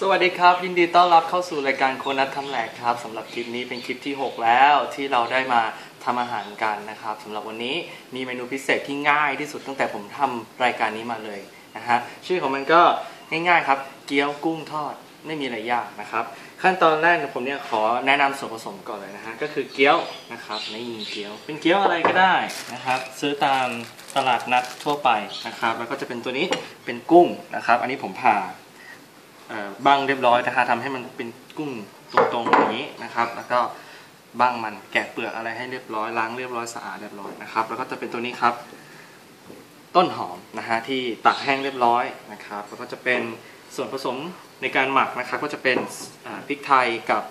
สวัสดีครับ ยินดีต้อนรับเข้าสู่รายการโคนัททำแหลกครับสำหรับคลิปนี้เป็นคลิปที่ 6 แล้วที่เราได้มาทำอาหารกันนะครับสำหรับวันนี้มีเมนูพิเศษที่ง่ายที่สุดตั้งแต่ผมทำรายการนี้มาเลยนะฮะชื่อของมันก็ง่ายๆครับ เกี๊ยวกุ้งทอดไม่มีอะไรยากนะครับ ขั้นตอนแรกผมเนี่ยขอแนะนำส่วนผสมก่อนเลยนะฮะก็คือเกี๊ยวนะครับไม่มีเกี๊ยว เป็นเกี๊ยวอะไรก็ได้นะครับ ซื้อตามตลาดนัดทั่วไปนะครับ แล้วก็จะเป็นตัวนี้เป็นกุ้งนะครับ อันนี้ผมผ่า บ้งเรียบร้อยนะคะทำให้มันเป็นกุ้งตรงๆอย่างนี้นะครับ แล้วก็บ้งมันแกะเปลือกอะไรให้เรียบร้อยล้างเรียบร้อยสะอาดเรียบร้อยนะครับ แล้วก็จะเป็นตัวนี้ครับ ต้นหอมนะฮะที่ตากแห้งเรียบร้อยนะครับ แล้วก็จะเป็นส่วนผสมในการหมักนะครับ ก็จะเป็นพริกไทยกับ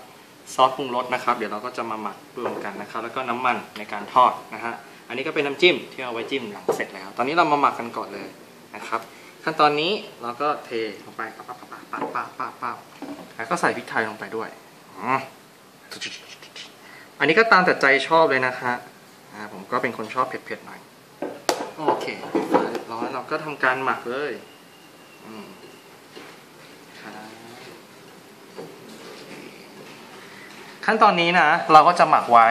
ซอสปรุงรสนะครับ เดี๋ยวเราก็จะมาหมักรวมกันนะครับ แล้วก็น้ำมันในการทอดนะฮะอันนี้ก็เป็นน้ำจิ้มที่เอาไว้จิ้มหลังเสร็จแล้ว ตอนนี้เรามาหมักกันก่อนเลยนะครับ ขั้นตอนนี้เราก็เทลงไปปั๊บปั๊บปั๊บปั๊บปั๊บปั๊บปั๊บแล้วก็ใส่พริกไทยลงไปด้วยอ๋ออันนี้ก็ตามแต่ใจชอบเลยนะคะผมก็เป็นคนชอบเผ็ดๆหน่อย โอเคเรียบร้อยเราก็ทำการหมักเลยขั้นตอนนี้นะเราก็จะหมักไว้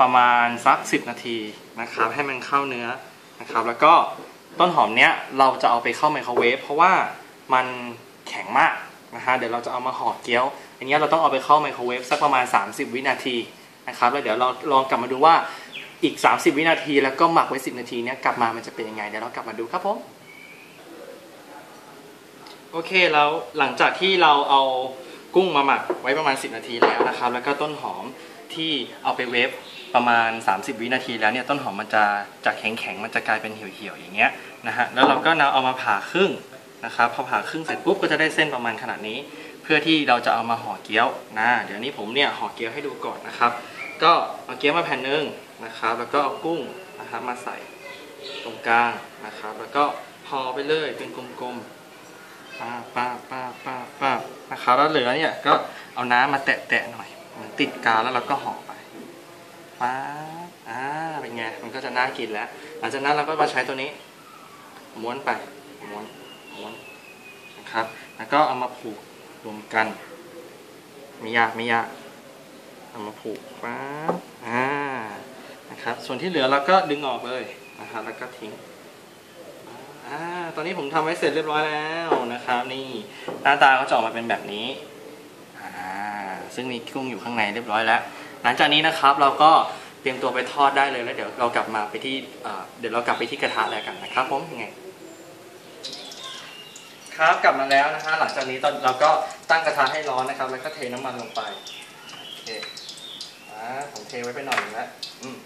ประมาณสัก 10 นาทีนะครับ ให้มันเข้าเนื้อนะครับ แล้วก็ ต้นหอมเนี้ยเราจะเอาไปเข้าไมโครเวฟเพราะว่ามันแข็งมากนะฮะเดี๋ยวเราจะเอามาห่อเกี๊ยว อันนี้เราต้องเอาไปเข้าไมโครเวฟสักประมาณ 30 วินาทีนะครับแล้วเดี๋ยวเราลองกลับมาดูว่าอีก 30 วินาที แล้วก็หมักไว้ 10 นาทีเนี้ยกลับมามันจะเป็นยังไงเดี๋ยวเรากลับมาดูครับผมโอเคแล้วหลังจากที่เราเอากุ้งมาหมักไว้ประมาณ 10 นาทีแล้วนะครับ แล้วก็ต้นหอม ที่เอาไปเวฟประมาณ 30 วินาทีแล้วเนี่ยต้นหอมมันจะจากแข็งๆมันจะกลายเป็นเหี่ยวๆอย่างเงี้ยนะฮะแล้วเราก็นำเอามาผ่าครึ่งนะครับพอผ่าครึ่งเสร็จปุ๊บก็จะได้เส้นประมาณขนาดนี้ เพื่อที่เราจะเอามาห่อเกี๊ยวนะเดี๋ยวนี้ผมเนี่ยห่อเกี๊ยวให้ดูก่อนนะครับ ก็เอาเกี๊ยวมาแผ่นหนึ่งนะครับ แล้วก็เอากุ้งนะครับมาใส่ตรงกลางนะครับ แล้วก็ห่อไปเลยเป็นกลมๆป้าป้าป้าป้าป้านะครับแล้วเหลือเนี่ยก็เอาน้ำมาแตะๆหน่อย มือนติดกาวแล้วเราก็ห่อไปป้าอ่าเป็นไงมันก็จะน่ากินแล้ว หลังจากนั้นเราก็มาใช้ตัวนี้ ม้วนไปม้วนม้วนนะครับ แล้วก็เอามาผูกรวมกันไม่ยากไม่ยากเอามาผูกปั๊บอ่านะครับ ส่วนที่เหลือเราก็ดึงออกเลยนะครับแล้วก็ทิ้งอ่าตอนนี้ผมทำไว้เสร็จเรียบร้อยแล้วนะครับ นี่หน้าตาก็จะออกมาเป็นแบบนี้ ซึ่งมีกุ้งอยู่ข้างในเรียบร้อยแล้ว หลังจากนี้นะครับเราก็เตรียมตัวไปทอดได้เลยแล้วเดี๋ยวเรากลับมาไปที่เดี๋ยวเรากลับไปที่กระทะแล้วกันนะครับผมยังไงครับกลับมาแล้วนะฮะหลังจากนี้ตอนเราก็ตั้งกระทะให้ร้อนนะครับ แล้วก็เทน้ำมันลงไปโอเคอ่าผมเทไว้ไปหน่อยแล้วอืม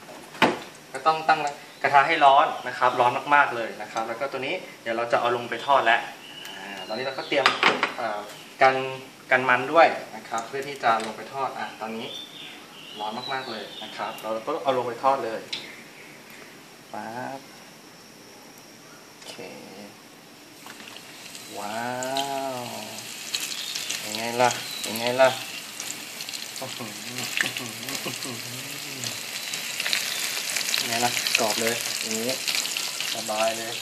ก็ต้องตั้งกระทะให้ร้อนนะครับ ร้อนมากๆเลยนะครับ แล้วก็ตัวนี้เดี๋ยวเราจะเอาลงไปทอดแล้ว ตอนนี้เราก็เตรียมกันกันมันด้วยนะครับ เพื่อที่จะลงไปทอดอะตอนนี้ร้อนมากๆเลยนะครับ เราก็เอาลงไปทอดเลยปั๊บโอเค ว้าวยังไงล่ะยังไงล่ะอื้อหืออื้อหืออื้อหือยังไงล่ะกรอบเลยอย่างนี้สบายเลย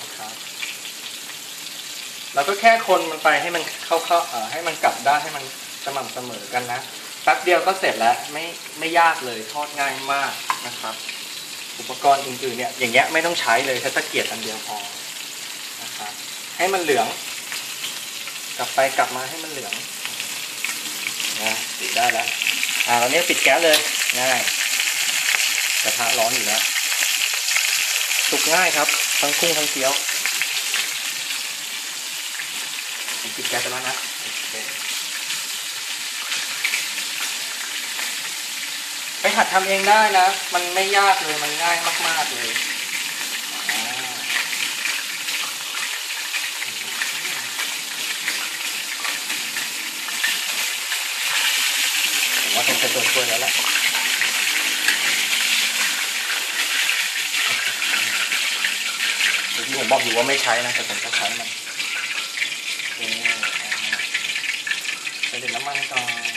นะครับ เราก็แค่คนมันไปให้มันเข้าเข้าเอ่อให้มันกลับด้านให้มันสม่ำเสมอกันนะแป๊บเดียวก็เสร็จแล้วไม่ไม่ยากเลยทอดง่ายมากนะครับ อุปกรณ์อื่นๆเนี่ยอย่างเงี้ยไม่ต้องใช้เลยแค่ตะเกียบอันเดียวพอนะครับให้มันเหลือง กลับไปกลับมาให้มันเหลืองนะปิดได้แล้วอ่าตอนนี้ปิดแก๊สเลยง่ายกระทะร้อนอยู่แล้วสุกง่ายครับ ทั้งกุ้งทั้งเกี๊ยวผม ปิดแก๊สไปแล้วนะไปหัดทำเองได้นะ มันไม่ยากเลย มันง่ายมาก ๆ เลยผมว่าต้องใช้ตัวช่วยแล้วแหละเมื่ผมบอกอยู่ว่าไม่ใช้นะ แต่ผมก็ใช้มัน เคใส่เด็ดน้ำมันก่อน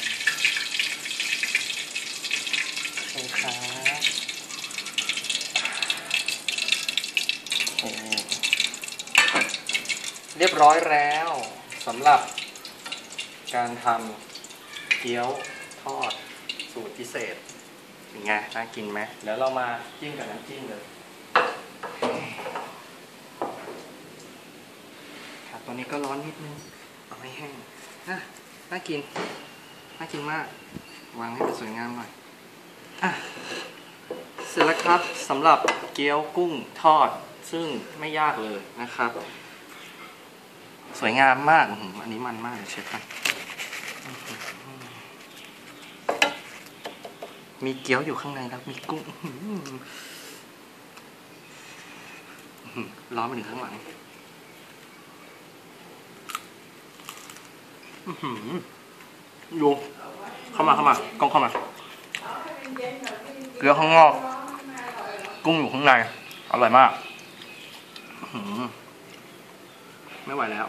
โอเคครับโอเคเรียบร้อยแล้วสำหรับการทำเกี๊ยวทอดสูตรพิเศษเป็นไงน่ากินไหมแล้วเรามาจิ้มกับน้ำจิ้มเลยครับตอ นนี้ก็ร้อนนิดนึง เอาให้แห้งอะน่ากิน น่ากินมาก วางให้มันสวยงามหน่อยอะเสร็จแล้วครับสำหรับเกี๊ยวกุ้งทอด ซึ่งไม่ยากเลยนะครับ สวยงามมากอันนี้มันมากเดี๋ยเช็คกันมีเกี๊ยวอยู่ข้างในแล้วมีกุ้งอื้อหืออื้อหือร้อนไปถึงข้างหลังอื้อหือ ดูเข้ามาเข้ามากล้องเข้ามา เกลือข้างนอก กุ้งอยู่ข้างใน อร่อยมากไม่ไหวแล้ว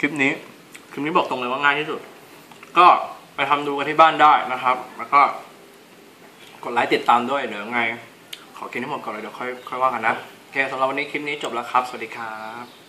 คลิปนี้ คลิปนี้บอกตรงเลยว่าง่ายที่สุด ก็ไปทำดูกันที่บ้านได้นะครับ แล้วก็ กดไลค์ติดตามด้วยเดี๋ยวยังไง ขอกินให้หมดก่อนเลยเดี๋ยวค่อยค่อยว่ากันนะโอเคสำหรับวันนี้คลิปนี้จบแล้วครับ สวัสดีครับ